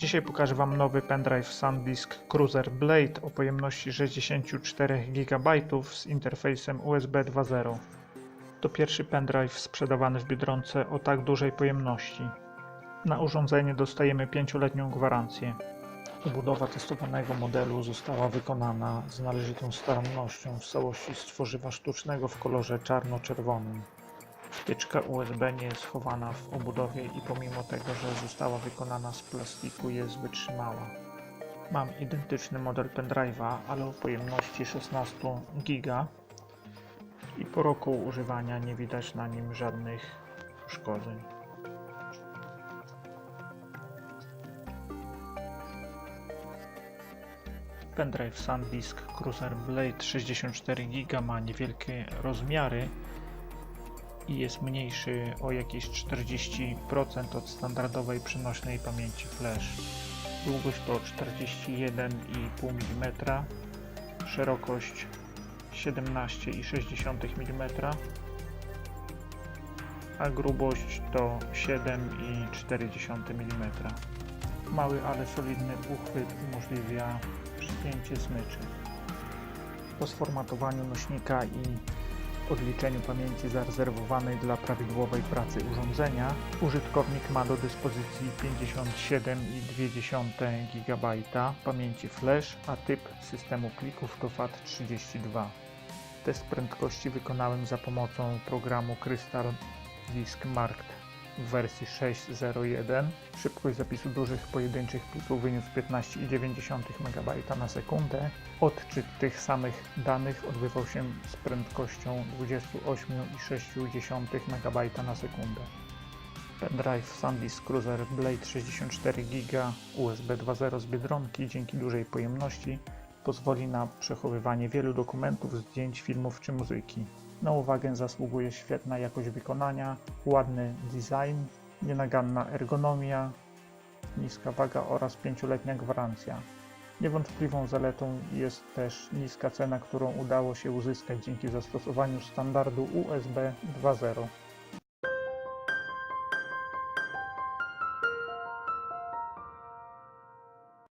Dzisiaj pokażę Wam nowy pendrive SanDisk Cruiser Blade o pojemności 64 GB z interfejsem USB 2.0. To pierwszy pendrive sprzedawany w Biedronce o tak dużej pojemności. Na urządzenie dostajemy 5-letnią gwarancję. Obudowa testowanego modelu została wykonana z należytą starannością z całości z tworzywa sztucznego w kolorze czarno-czerwonym. Wtyczka USB nie jest schowana w obudowie i pomimo tego, że została wykonana z plastiku jest wytrzymała. Mam identyczny model pendrive'a, ale o pojemności 16 GB i po roku używania nie widać na nim żadnych uszkodzeń. Pendrive SanDisk Cruiser Blade 64 GB ma niewielkie rozmiary i jest mniejszy o jakieś 40% od standardowej przenośnej pamięci flash. Długość to 41,5 mm, szerokość 17,6 mm, a grubość to 7,4 mm. Mały, ale solidny uchwyt umożliwia przypięcie smyczy. Po sformatowaniu nośnika i odliczeniu pamięci zarezerwowanej dla prawidłowej pracy urządzenia, użytkownik ma do dyspozycji 57,2 GB pamięci flash, a typ systemu plików to FAT32. Test prędkości wykonałem za pomocą programu Crystal Disk Marked w wersji 6.01. Szybkość zapisu dużych pojedynczych plików wyniósł 15,9 MB na sekundę. Odczyt tych samych danych odbywał się z prędkością 28,6 MB na sekundę. Pendrive SanDisk Cruiser Blade 64 GB USB 2.0 z Biedronki dzięki dużej pojemności pozwoli na przechowywanie wielu dokumentów, zdjęć, filmów czy muzyki. Na uwagę zasługuje świetna jakość wykonania, ładny design, nienaganna ergonomia, niska waga oraz 5-letnia gwarancja. Niewątpliwą zaletą jest też niska cena, którą udało się uzyskać dzięki zastosowaniu standardu USB 2.0.